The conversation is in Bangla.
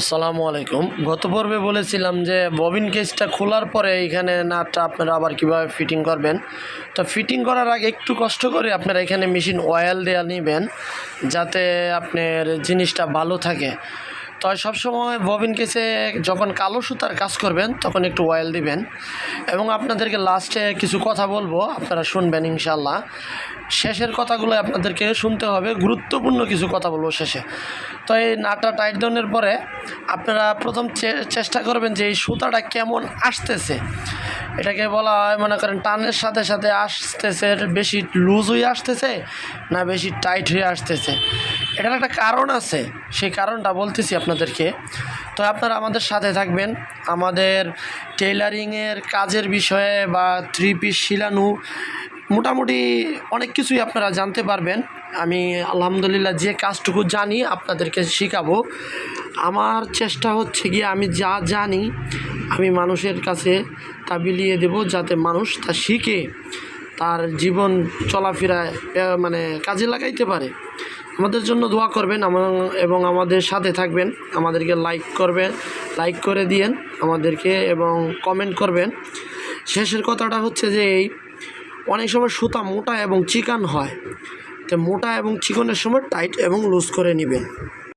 আসসালামু আলাইকুম। গত পর্বে বলেছিলাম যে ববিন কেসটা খোলার পরে এখানে নাটটা আপনারা আবার কীভাবে ফিটিং করবেন। তো ফিটিং করার আগে একটু কষ্ট করে আপনারা এখানে মেশিন অয়েল দেওয়া নেবেন, যাতে আপনার জিনিসটা ভালো থাকে। তো সবসময় ববিন কেসে যখন কালো সুতার কাজ করবেন, তখন একটু অয়েল দিবেন। এবং আপনাদেরকে লাস্টে কিছু কথা বলব, আপনারা শুনবেন ইনশাল্লাহ শেষের কথাগুলো আপনাদেরকে শুনতে হবে, গুরুত্বপূর্ণ কিছু কথা বলব শেষে। তো এই নাটটা টাইট ডাউনের পরে আপনারা প্রথম চেষ্টা করবেন যে এই সুতাটা কেমন আসতেছে। এটাকে বলা হয়, মনে করেন, টানের সাথে সাথে আসতেছে, বেশি লুজ হয়ে আসতেছে না বেশি টাইট হয়ে আসতেছে। এটার একটা কারণ আছে। সেই কারণটা বলতেছি আপনাদেরকে। তো আপনারা আমাদের সাথে থাকবেন। আমাদের টেইলারিংয়ের কাজের বিষয়ে বা থ্রি পিস শিলানু, মোটামুটি অনেক কিছুই আপনারা জানতে পারবেন। আমি আলহামদুলিল্লাহ যে কাজটুকু জানি, আপনাদেরকে শেখাবো। আমার চেষ্টা হচ্ছে গিয়ে আমি যা জানি, আমি মানুষের কাছে তা বিলিয়ে দেব যাতে মানুষ তা শিখে। তার জীবন চলাফেরায় মানে কাজে লাগাইতে পারে। আমাদের জন্য দোয়া করবেন এবং আমাদের সাথে থাকবেন। আমাদেরকে লাইক করবেন লাইক করে দিয়েন আমাদেরকে এবং কমেন্ট করবেন। শেষের কথাটা হচ্ছে যে এই অনেক সময় সুতা মোটা এবং চিকান হয়। তো মোটা এবং চিকনের সময় টাইট এবং লুজ করে নেবেন।